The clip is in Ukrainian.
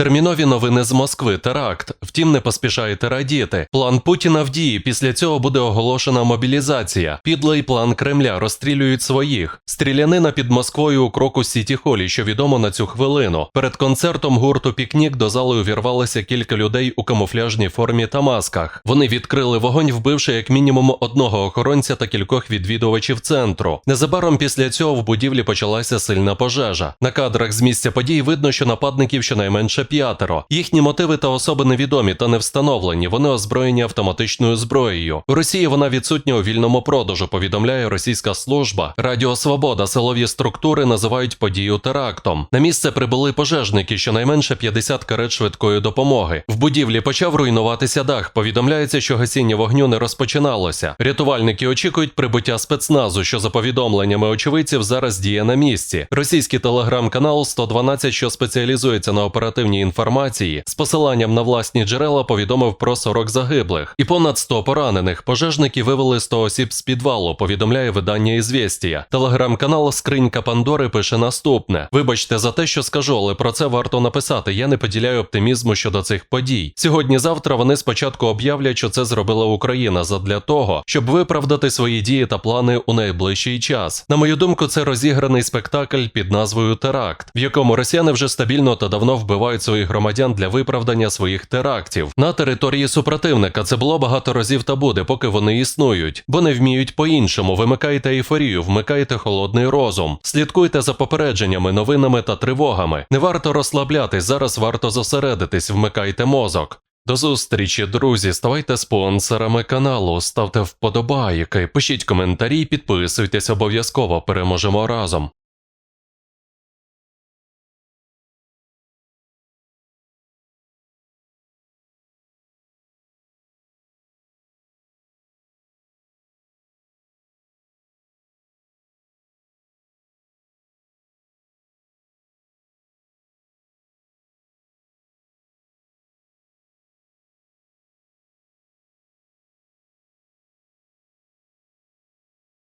Термінові новини з Москви, теракт. Втім, не поспішайте радіти. План Путіна в дії. Після цього буде оголошена мобілізація. Підлий план Кремля розстрілюють своїх. Стрілянина під Москвою у кроку Сіті Холі, що відомо на цю хвилину. Перед концертом гурту Пікнік до зали увірвалися кілька людей у камуфляжній формі та масках. Вони відкрили вогонь, вбивши як мінімум одного охоронця та кількох відвідувачів центру. Незабаром після цього в будівлі почалася сильна пожежа. На кадрах з місця подій видно, що нападників щонайменше п'ятеро. Їхні мотиви та особи невідомі та не встановлені. Вони озброєні автоматичною зброєю. У Росії вона відсутня у вільному продажу. Повідомляє російська служба. Радіо Свобода силові структури називають подію терактом. На місце прибули пожежники, щонайменше 50 карет швидкої допомоги. В будівлі почав руйнуватися дах. Повідомляється, що гасіння вогню не розпочиналося. Рятувальники очікують прибуття спецназу, що за повідомленнями очевидців зараз діє на місці. Російський телеграм-канал 112, що спеціалізується на оперативній інформації, з посиланням на власні джерела повідомив про 40 загиблих і понад 100 поранених. Пожежники вивели 100 осіб з підвалу. Повідомляє видання «Ізвєстія». Телеграм-канал Скринька Пандори пише наступне: Вибачте за те, що скажу, але про це варто написати. Я не поділяю оптимізму щодо цих подій. Сьогодні-завтра вони спочатку об'являть, що це зробила Україна задля того, щоб виправдати свої дії та плани у найближчий час. На мою думку, це розіграний спектакль під назвою Теракт, в якому росіяни вже стабільно та давно вбивають своїх громадян для виправдання своїх терактів на території супротивника. Це було багато разів та буде, поки вони існують, бо не вміють по-іншому. Вимикайте ейфорію, вмикайте холодний розум, слідкуйте за попередженнями, новинами та тривогами. Не варто розслаблятись, зараз варто зосередитись, вмикайте мозок. До зустрічі, друзі. Ставайте спонсорами каналу, ставте вподобайки, пишіть коментарі, підписуйтесь обов'язково. Переможемо разом.